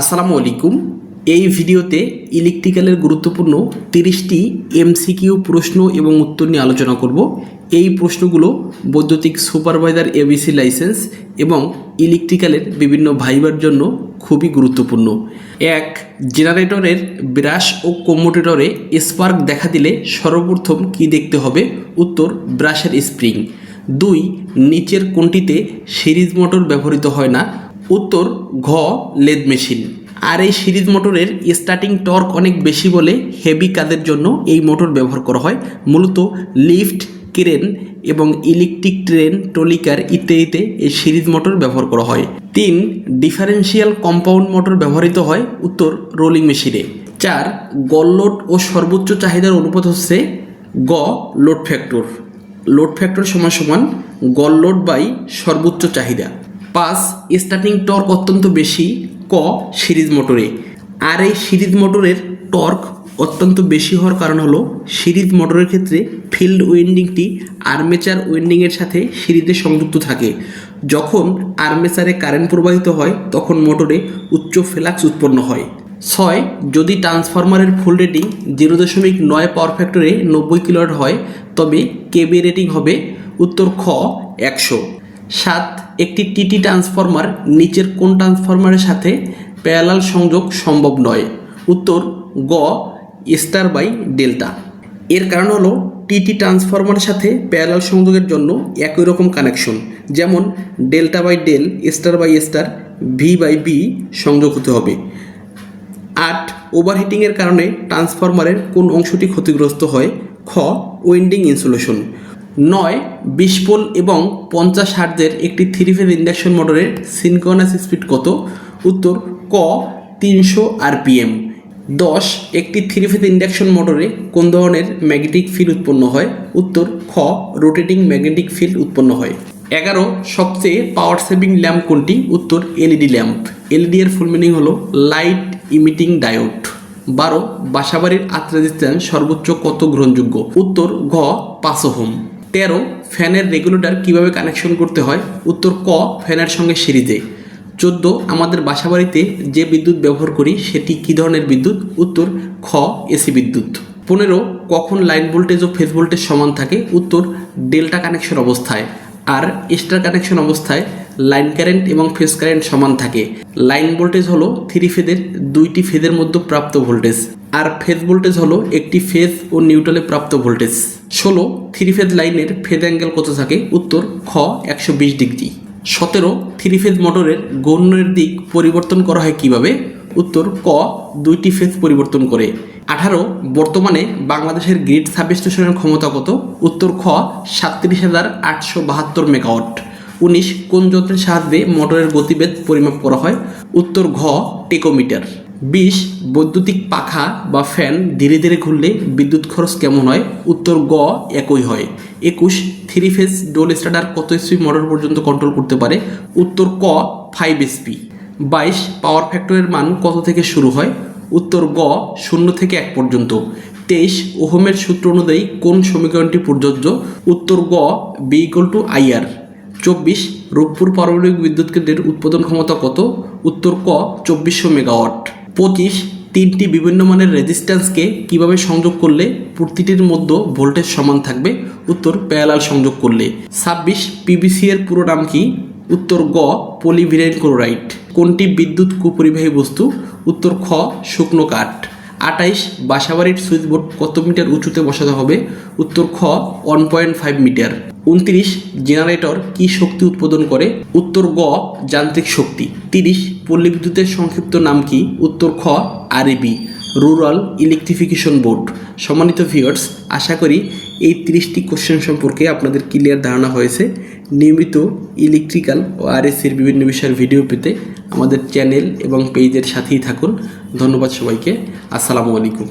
আসসালামু আলাইকুম। এই ভিডিওতে ইলেকট্রিক্যালের গুরুত্বপূর্ণ তিরিশটি এমসিকিউ প্রশ্ন এবং উত্তর নিয়ে আলোচনা করব। এই প্রশ্নগুলো বৈদ্যুতিক সুপারভাইজার এবিসি লাইসেন্স এবং ইলেকট্রিক্যালের বিভিন্ন ভাইবার জন্য খুবই গুরুত্বপূর্ণ। এক, জেনারেটরের ব্রাশ ও কম্মোটেটরে স্পার্ক দেখা দিলে সর্বপ্রথম কি দেখতে হবে? উত্তর, ব্রাশের স্প্রিং। দুই, নিচের কোনটিতে সিরিজ মোটর ব্যবহৃত হয় না? উত্তর, ঘ, লেদ মেশিন। আর এই সিরিজ মোটরের স্টার্টিং টর্ক অনেক বেশি বলে হেভি কাজের জন্য এই মোটর ব্যবহার করা হয়। মূলত লিফট ক্রেন এবং ইলেকট্রিক ট্রেন টলিকার ইত্যাদিতে এই সিরিজ মোটর ব্যবহার করা হয়। তিন ডিফারেন্সিয়াল কম্পাউন্ড মোটর ব্যবহৃত হয়, উত্তর রোলিং মেশিনে চার গললোড ও সর্বোচ্চ চাহিদার অনুপাত হচ্ছে গ লোড ফ্যাক্টর লোড ফ্যাক্টর সমান সমান গল লোড বাই সর্বোচ্চ চাহিদা। পাঁচ স্টার্টিং টর্ক অত্যন্ত বেশি, ক, সিরিজ মোটরে। আর এই সিরিজ মোটরের টর্ক অত্যন্ত বেশি হওয়ার কারণ হলো, সিরিজ মোটরের ক্ষেত্রে ফিল্ড উইন্ডিংটি আর্মেচার উইন্ডিংয়ের সাথে সিরিজে সংযুক্ত থাকে। যখন আর্মেচারে কারেন্ট প্রবাহিত হয়, তখন মোটরে উচ্চ ফ্লাক্স উৎপন্ন হয়। ছয়, যদি ট্রান্সফরমারের ফুল রেটিং জিরো দশমিক নয় পাওয়ার ফ্যাক্টরে নব্বই কিলোয়াট হয়, তবে কেবি রেটিং হবে উত্তর খ একশো। সাত, একটি টিটি ট্রান্সফরমার নিচের কোন ট্রান্সফরমারের সাথে প্যারালাল সংযোগ সম্ভব নয়? উত্তর, গ স্টার বাই ডেল্টা এর কারণ হলো টিটি ট্রান্সফরমারের সাথে প্যারালাল সংযোগের জন্য একই রকম কানেকশন যেমন delta by del star by star V by B সংযোগ হতে হবে। আট ওভারহিটিংয়ের কারণে ট্রান্সফরমারের কোন অংশটি ক্ষতিগ্রস্ত হয়? খ উইন্ডিং ইনসুলেশন নয়, বিশ পোল এবং পঞ্চাশ হার্জের একটি থ্রি ফেজ ইন্ডাকশন মোটরের সিনকোনাস স্পিড কত? উত্তর, ক, তিনশো আরপিএম। দশ, একটি থ্রি ফেজ ইন্ডাকশন মোটরে কোন ধরনের ম্যাগনেটিক ফিল্ড উৎপন্ন হয়? উত্তর, খ, রোটেটিং ম্যাগনেটিক ফিল্ড উৎপন্ন হয়। এগারো, সবচেয়ে পাওয়ার সেভিং ল্যাম্প কোনটি? উত্তর, এলইডি ল্যাম্প। এলইডি এর ফুল মিনিং হলো লাইট ইমিটিং ডায়োড। বারো, বাসাবাড়ির আত রেজিস্ট্যান্স সর্বোচ্চ কত গ্রহণযোগ্য? উত্তর, ঘ, পাঁচ হোম তেরো, ফ্যানের রেগুলেটর কীভাবে কানেকশন করতে হয়? উত্তর ক, ফ্যানের সঙ্গে সিরিজে। চোদ্দ, আমাদের বাসাবাড়িতে যে বিদ্যুৎ ব্যবহার করি, সেটি কী ধরনের বিদ্যুৎ? উত্তর খ, এসি বিদ্যুৎ। পনেরো, কখন লাইন ভোল্টেজ ও ফেস ভোল্টেজ সমান থাকে? উত্তর, ডেল্টা কানেকশন অবস্থায়। আর স্টার কানেকশন অবস্থায় লাইন কারেন্ট এবং ফেজ কারেন্ট সমান থাকে। লাইন ভোল্টেজ হলো থ্রি ফেজের, দুইটি ফেজের মধ্যে প্রাপ্ত ভোল্টেজ। আর ফেজ ভোল্টেজ হলো একটি ফেজ ও নিউট্রালে প্রাপ্ত ভোল্টেজ। ষোলো থ্রি ফেজ লাইনের ফেজ অ্যাঙ্গেল কত থাকে? উত্তর, খ, একশো বিশ ডিগ্রি। সতেরো থ্রি ফেজ মোটরের গৌণের দিক পরিবর্তন করা হয় কীভাবে? উত্তর, ক, দুইটি ফেজ পরিবর্তন করে। আঠারো, বর্তমানে বাংলাদেশের গ্রিড সাবস্টেশনের ক্ষমতা কত? উত্তর, খ, সাতত্রিশ হাজার আটশো বাহাত্তর মেগাওয়াট উনিশ কোন যন্ত্রের সাহায্যে মোটরের গতিবেগ পরিমাপ করা হয়? উত্তর ঘ, টেকোমিটার। বিশ, বৈদ্যুতিক পাখা বা ফ্যান ধীরে ধীরে ঘুরলে বিদ্যুৎ খরচ কেমন হয়? উত্তর গ, একই হয়। একুশ, থ্রি ফেজ ডোল স্টার্টার কত এসপি মোটর পর্যন্ত কন্ট্রোল করতে পারে? উত্তর ক ফাইভ এসপি বাইশ পাওয়ার ফ্যাক্টরের মান কত থেকে শুরু হয়? উত্তর গ, শূন্য থেকে এক পর্যন্ত। তেইশ, ওহমের সূত্র অনুযায়ী কোন সমীকরণটি প্রযোজ্য? উত্তর গ বি ইকুয়াল টু আইআর চব্বিশ, রূপপুর পারমাণবিক বিদ্যুৎ কেন্দ্রের উৎপাদন ক্ষমতা কত? উত্তর ক, চব্বিশশো মেগাওয়াট। পঁচিশ, তিনটি বিভিন্ন মানের রেজিস্ট্যান্সকে কীভাবে সংযোগ করলে প্রতিটির মধ্যে ভোল্টেজ সমান থাকবে? উত্তর, প্যারালাল সংযোগ করলে। ছাব্বিশ পিবিসি এর পুরো নাম কি? উত্তর গ পলিভিনাইল ক্লোরাইড। কোনটি বিদ্যুৎ কুপরিবাহী বস্তু? উত্তর খ, শুকনো কাঠ। আটাইশ বাসাবাড়ির সুইচবোর্ড কত মিটার উঁচুতে বসাতে হবে? উত্তর খ ওয়ান পয়েন্ট ফাইভ মিটার উনত্রিশ জেনারেটর কি শক্তি উৎপাদন করে? উত্তর গ, যান্ত্রিক শক্তি। তিরিশ পল্লী বিদ্যুতের সংক্ষিপ্ত নাম কি? উত্তর খ R B rural electrification board সম্মানিত ভিউয়ার্স আশা করি এই তিরিশটি কোশ্চেন সম্পর্কে আপনাদের ক্লিয়ার ধারণা হয়েছে। নিয়মিত ইলেকট্রিক্যাল ও আরএসির বিভিন্ন বিষয়ের ভিডিও পেতে আমাদের চ্যানেল এবং পেজের সাথেই থাকুন। ধন্যবাদ সবাইকে। আসসালামু আলাইকুম।